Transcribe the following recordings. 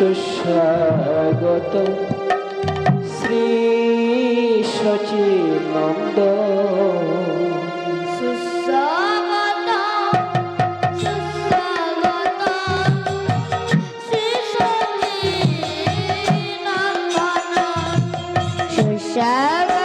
সুস্বাগত। শ্রী সচিনন্দ। সুস্বাগত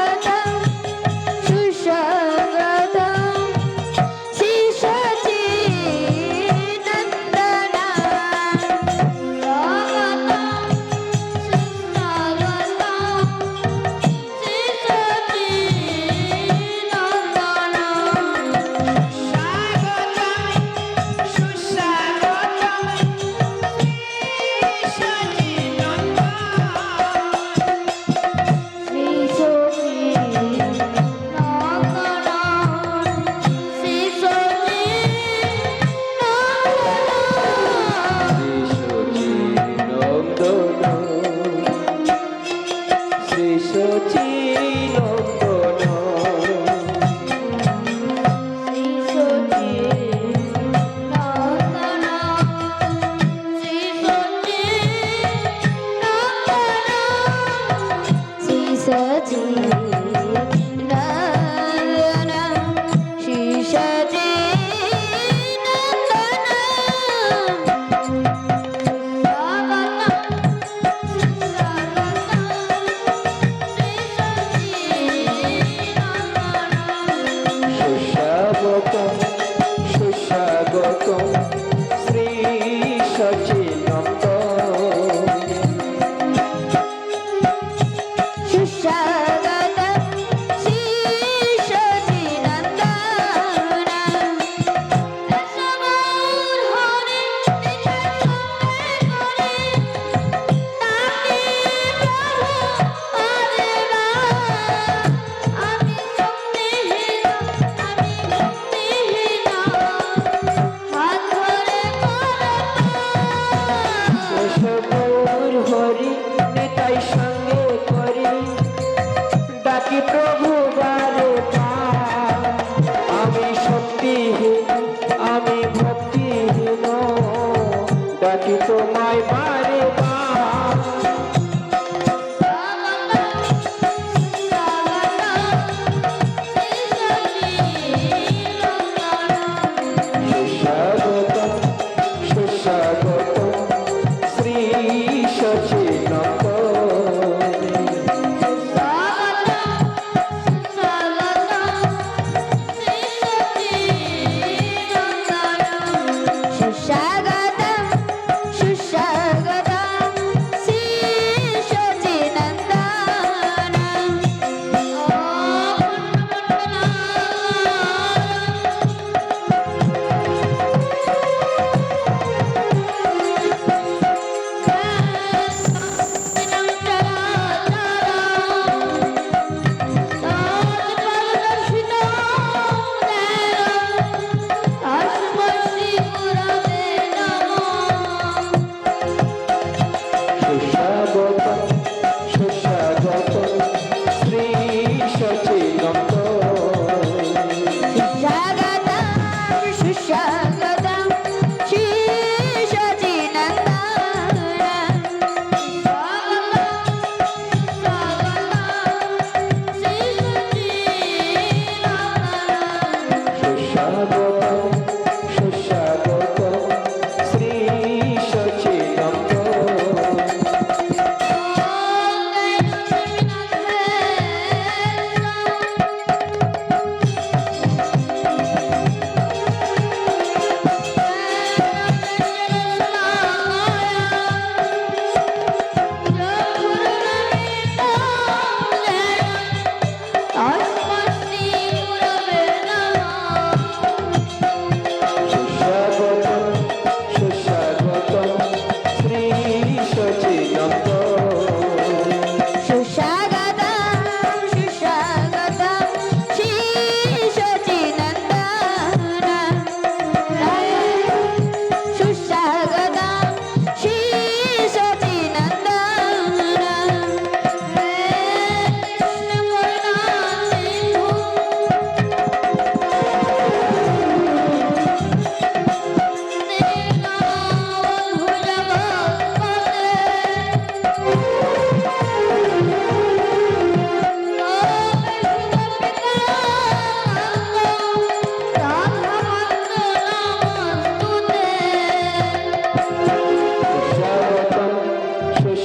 তোমায় বারে বারে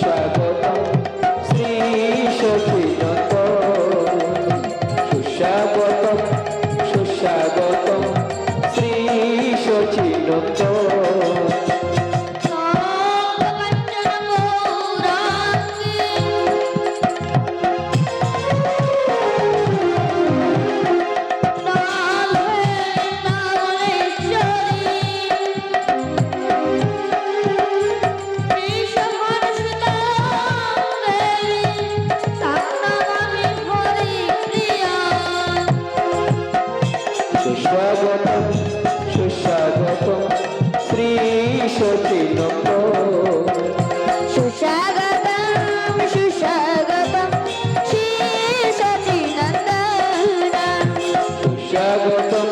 shadow. সুস্বাগত সুস্বাগত শ্রী সচিন সুস্বাগতম সুস্বাগতম শ্রী সচিনন্দন সুস্বাগতম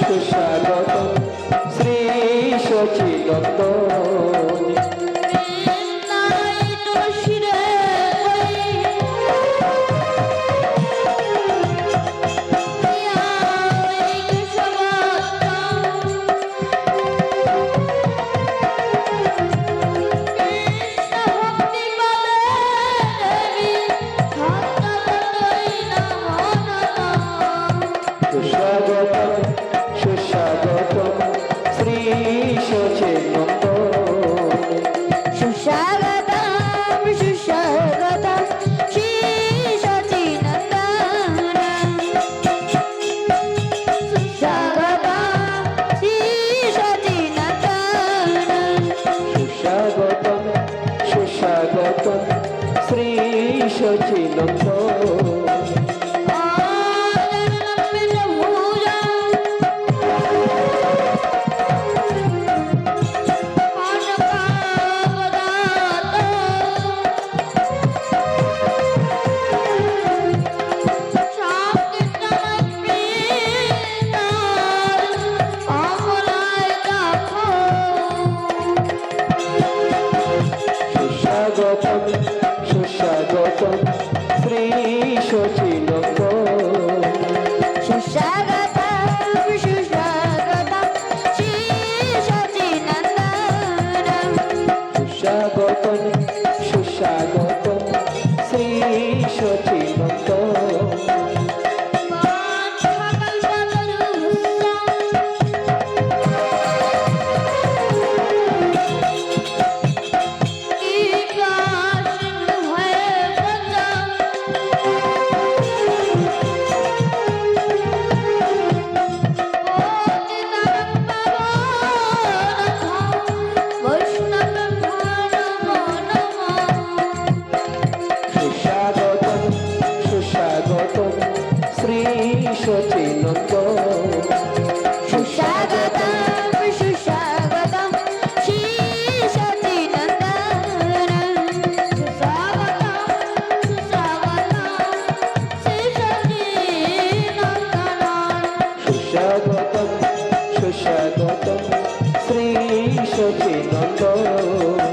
সুস্বাগতম শ্রী সচিনন্দন সুস্বাগতম সুস্বাগতম সচিনন্দ সুস্বাগতম সুস্বাগতম শ্রী সচিনন্দন সুস্বাগতম সুস্বাগতম শ্রী সচিনন্দন সুস্বাগতম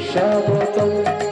স্বাগতম